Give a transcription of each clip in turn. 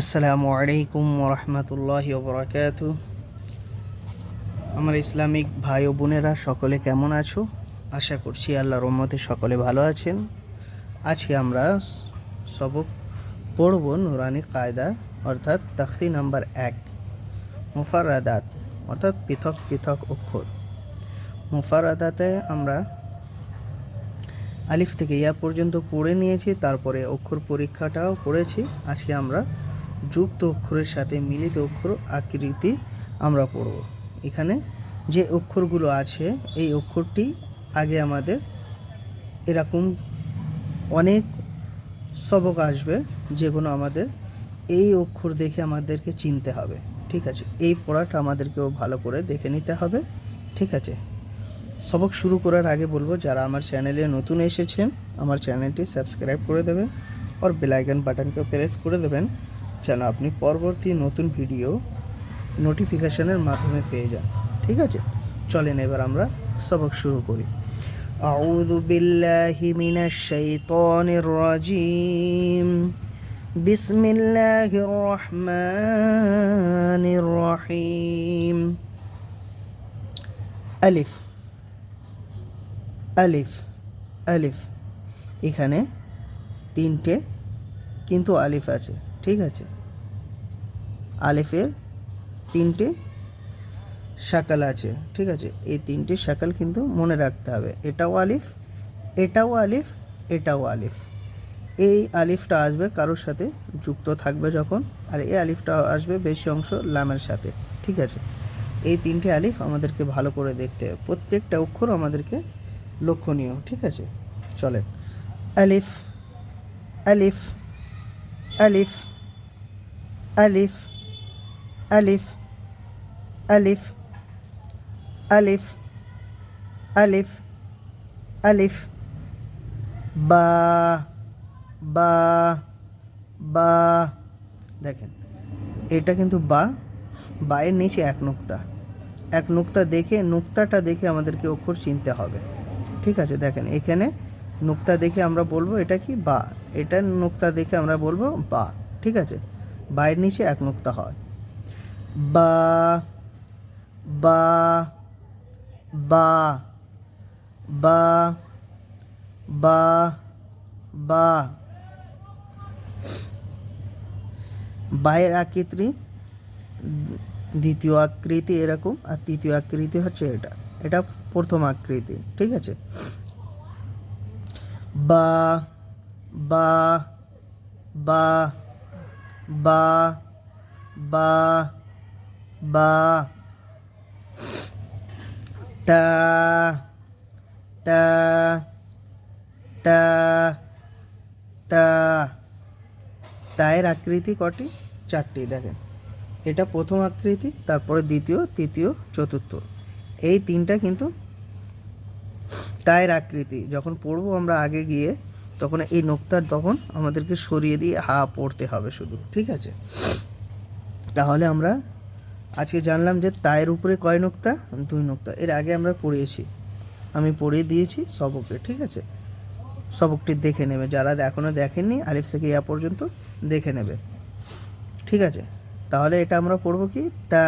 আসসালামু আলাইকুম রহমতুল্লাহ বরাকাত আমার ইসলামিক ভাই ও বোনেরা, সকলে কেমন আছো? আশা করছি আল্লাহ রহমতে সকলে ভালো আছেন। আজকে আমরা সবক পড়ব নুরানি কায়দা, অর্থাৎ তখতি নাম্বার এক, মুফারাদাত, অর্থাৎ পৃথক পৃথক অক্ষর। মুফারাদাতে আমরা আলিফ থেকে ইয়া পর্যন্ত পড়ে নিয়েছি, তারপরে অক্ষর পরীক্ষাটাও করেছি। আজকে আমরা যুক্ত অক্ষরের সাথে মিলিত অক্ষর আকৃতি আমরা পড়ব। এখানে যে অক্ষরগুলো আছে, এই অক্ষরটি আগে আমাদের এরকম অনেক সবক আসবে যেগুলো আমাদের এই অক্ষর দেখে আমাদেরকে চিনতে হবে। ঠিক আছে? এই পড়াটা আমাদেরকেও ভালো করে দেখে নিতে হবে। ঠিক আছে? সবক শুরু করার আগে বলব, যারা আমার চ্যানেলে নতুন এসেছেন, আমার চ্যানেলটি সাবস্ক্রাইব করে দেবেন, আর বেলাইকন বাটনকে প্রেস করে দেবেন যেন আপনি পরবর্তী নতুন ভিডিও নোটিফিকেশনের মাধ্যমে পেয়ে যান ঠিক আছে চলেন এবার আমরা সবক শুরু করি أعوذ بالله من الشيطان الرجيم بسم الله الرحمن الرحيم ألف আলিফ আলিফ এখানে তিনটে কিন্তু আলিফ আছে ঠিক আছে আলিফের তিনটে শাকাল আছে, ঠিক আছে? এই তিনটে শাকাল কিন্তু মনে রাখতে হবে। এটাও আলিফ এটাও আলিফ এটাও আলিফ। এই আলিফটা আসবে কারোর সাথে যুক্ত থাকবে যখন, আর এই আলিফটা আসবে বেশি অংশ লামের সাথে, ঠিক আছে? এই তিনটে আলিফ আমাদেরকে ভালো করে দেখতে হবে। প্রত্যেকটা অক্ষর আমাদেরকে লক্ষণীয়, ঠিক আছে? চলেন। আলিফ আলিফ আলিফ আলিফ আলিফ আলিফ আলিফ আলিফ আলিফ বা বা বা দেখেন, এটা কিন্তু বা, বায়ের নিচে এক নুক্তা। এক নুক্তা দেখে, নুক্তাটা দেখে আমাদেরকে অক্ষর চিনতে হবে। ঠিক আছে, দেখেন, এখানে নুক্তা দেখে আমরা বলব এটা কি? বা। এটা নুক্তা দেখে আমরা বলব বা। ঠিক আছে, বায়ের নিচে এক নুক্তা হয়। বা বা বা বা বা বা। বায়ের আকৃতি, দ্বিতীয় আকৃতি এরকম, আর তৃতীয় আকৃতি হচ্ছে এটা। এটা প্রথম আকৃতি, ঠিক আছে? বা বা বা বা বা বা তা তা তা তা, তায়ের আকৃতি কটি? চারটি, দেখেন। এটা প্রথম আকৃতি, তারপরে দ্বিতীয়, তৃতীয়, চতুর্থ। এই তিনটা কিন্তু তায়ের আকৃতি। যখন পড়ব আমরা আগে গিয়ে, তখন এই নোক্তার তখন আমাদেরকে সরিয়ে দিয়ে হা পড়তে হবে শুধু, ঠিক আছে? তাহলে আমরা আজকে জানলাম যে তায়ের উপরে কয় নোক্তা? দুই নোক্তা। এর আগে আমরা পড়িয়েছি। আমি পড়িয়ে দিয়েছি সবকে ঠিক আছে? সবকটি দেখে নেবে। যারা এখনও দেখেননি, আলিফ থেকে ইয়া পর্যন্ত দেখে নেবে। ঠিক আছে? তাহলে এটা আমরা পড়ব কি? তা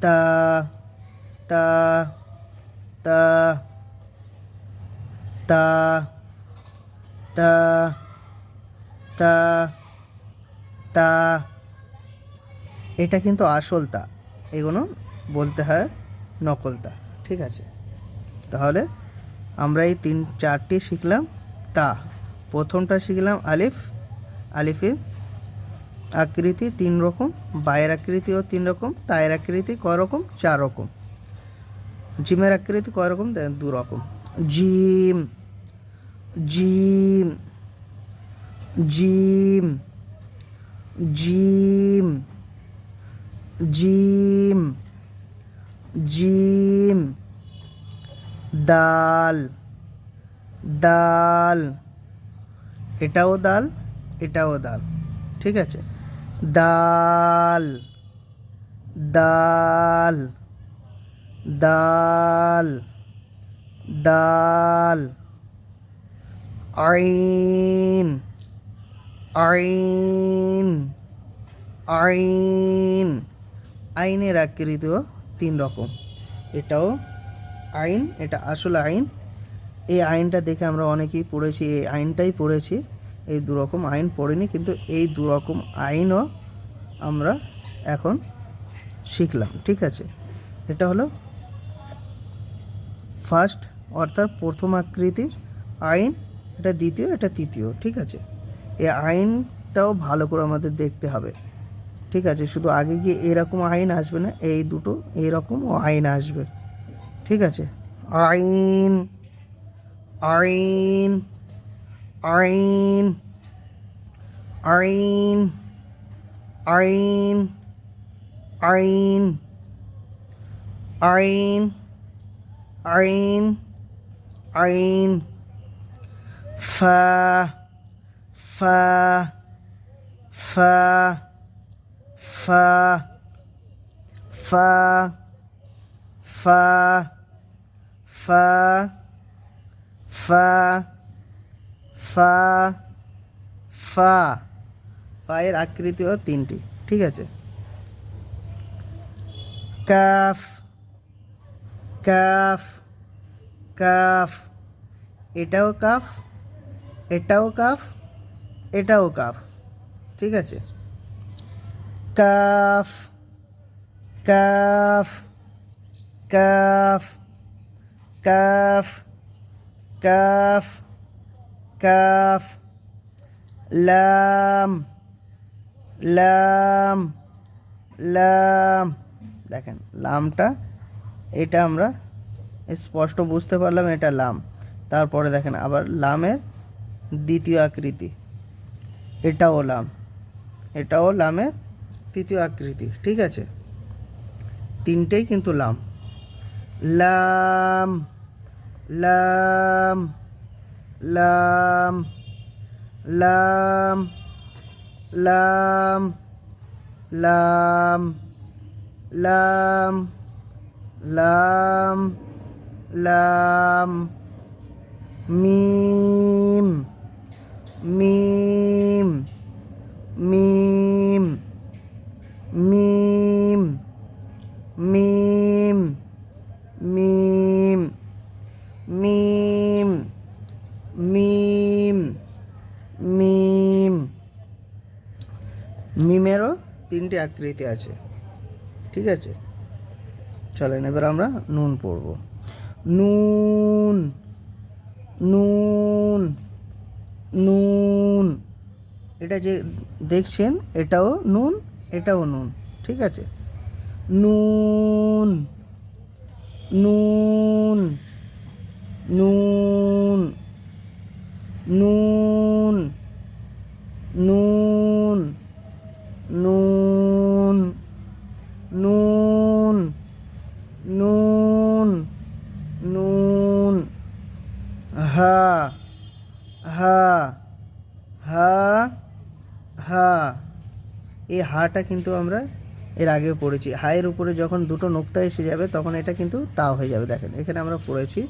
তা তা তা তা তা তা তা এটা কিন্তু আসল তা এগুলো বলতে হয় নকল তা ঠিক আছে? তাহলে আমরা এই তিন, চারটি শিখলাম। তা, প্রথমটা শিখলাম আলিফ। আলিফের আকৃতি তিন রকম, বায়ের আকৃতিও তিন রকম, তায়ের আকৃতি কয় রকম, চার রকম। জিমের আকৃতি কয় রকম দু রকম। জিম জিম জিম জিম। জিম জিম, দাল দাল, এটাও দাল এটাও দাল, ঠিক আছে? দাল দাল দাল দাল, আইন আইন আইন। আইনের আকৃতিও তিন রকম। এটাও আইন, এটা আসলে আইন। এই আইনটা দেখে আমরা অনেকেই পড়েছি, এই আইনটাই পড়েছি। এই দু রকম আইন পড়িনি, কিন্তু এই দু রকম আইনও আমরা এখন শিখলাম, ঠিক আছে? এটা হলো ফার্স্ট অর্থাৎ প্রথম আকৃতির আইন, এটা দ্বিতীয়, এটা তৃতীয়, ঠিক আছে? এই আইনটাও ভালো করে আমাদের দেখতে হবে। ঠিক আছে, শুধু আগে গিয়ে এরকম আইন আসবে না, এই দুটো এরকম আইন আসবে। ঠিক আছে? আইন আইন আইন আইন আইন আইন আইন আইন আইন। ফা ফা ফা। ফা ফা ফা ফা ফা ফা ফা ফায়ের আকৃতিও তিনটি, ঠিক আছে? কাফ কাফ কাফ এটাও কাফ এটাও কাফ এটাও কাফ ঠিক আছে? কাফ কাফ কাফ কাফ কাফ কাফ, লাম লাম লাম। দেখেন, লামটা, এটা আমরা স্পষ্ট বুঝতে পারলাম, এটা লাম। তারপরে দেখেন, আবার লামের দ্বিতীয় আকৃতি, এটাও লাম। এটাও লামের তৃতীয় আকৃতি, ঠিক আছে? তিনটেই কিন্তু লাম। লাম লাম লাম লাম লাম লাম লাম লাম লাম, মিম মিম মিম। মিম মিম মিম মিম মিম মিম। মিমেরও তিনটি আকৃতি আছে, ঠিক আছে? চলেন, এবার আমরা নুন পড়ব। নুন নুন নুন। এটা যে দেখছেন, এটাও নুন এটাও নুন, ঠিক আছে? নুন নুন নুন নুন নুন নুন নুন নুন নুন, হা হা হা হা এই হাটা কিন্তু আমরা এর আগেও পড়েছি। হায়ের উপরে যখন দুটো নোক্তা এসে যাবে, তখন এটা কিন্তু তা হয়ে যাবে। দেখেন, এখানে আমরা পড়েছি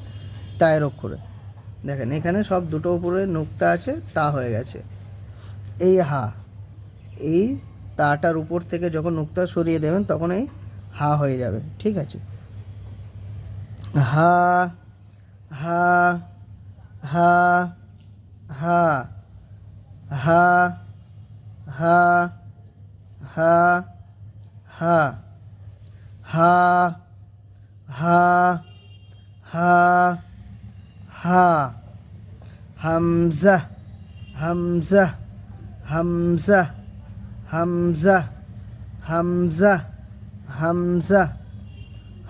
তায়ের অক্ষরে। দেখেন, এখানে সব দুটো উপরে নোক্তা আছে, তা হয়ে গেছে। এই হা, এই তাটার উপর থেকে যখন নোক্তা সরিয়ে দেবেন, তখন এই হা হয়ে যাবে। ঠিক আছে? হা হা হা হা হা হা হা হা হা হা হা হা হামজা হামজা হামজা হামজা হামজা হামজা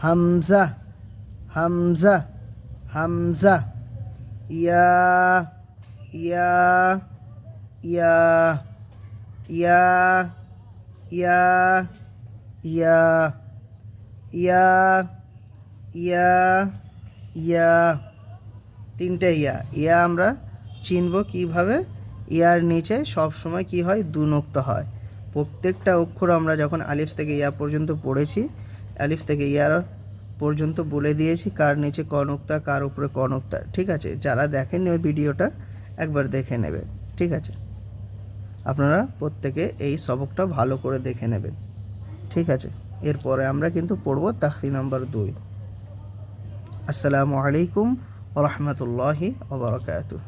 হামজা হামজা হামজা ইয়া ইয়া ইয়া ইয়া ইয়া ইয়া ইয়া ইয়া ইয়া, তিনটে ইয়া। ইয়া আমরা চিনব কীভাবে? ইয়ার নিচে সব সময় কি হয়? দু নোক্ত হয়। প্রত্যেকটা অক্ষর আমরা যখন আলিফ থেকে ইয়া পর্যন্ত পড়েছি, আলিফ থেকে ইয়ার পর্যন্ত বলে দিয়েছি কার নিচে ক নোক্তা, কার উপরে ক নোক্তা। ঠিক আছে? যারা দেখেননি ওই ভিডিওটা একবার দেখে নেবে। ঠিক আছে? আপনারা প্রত্যেকে এই সবকটা ভালো করে দেখে নেবেন। ঠিক আছে? এরপরে আমরা কিন্তু পড়ব তাখতি নম্বর দুই। আসসালামু আলাইকুম রহমতুল্লাহি ওবরাকাতুহ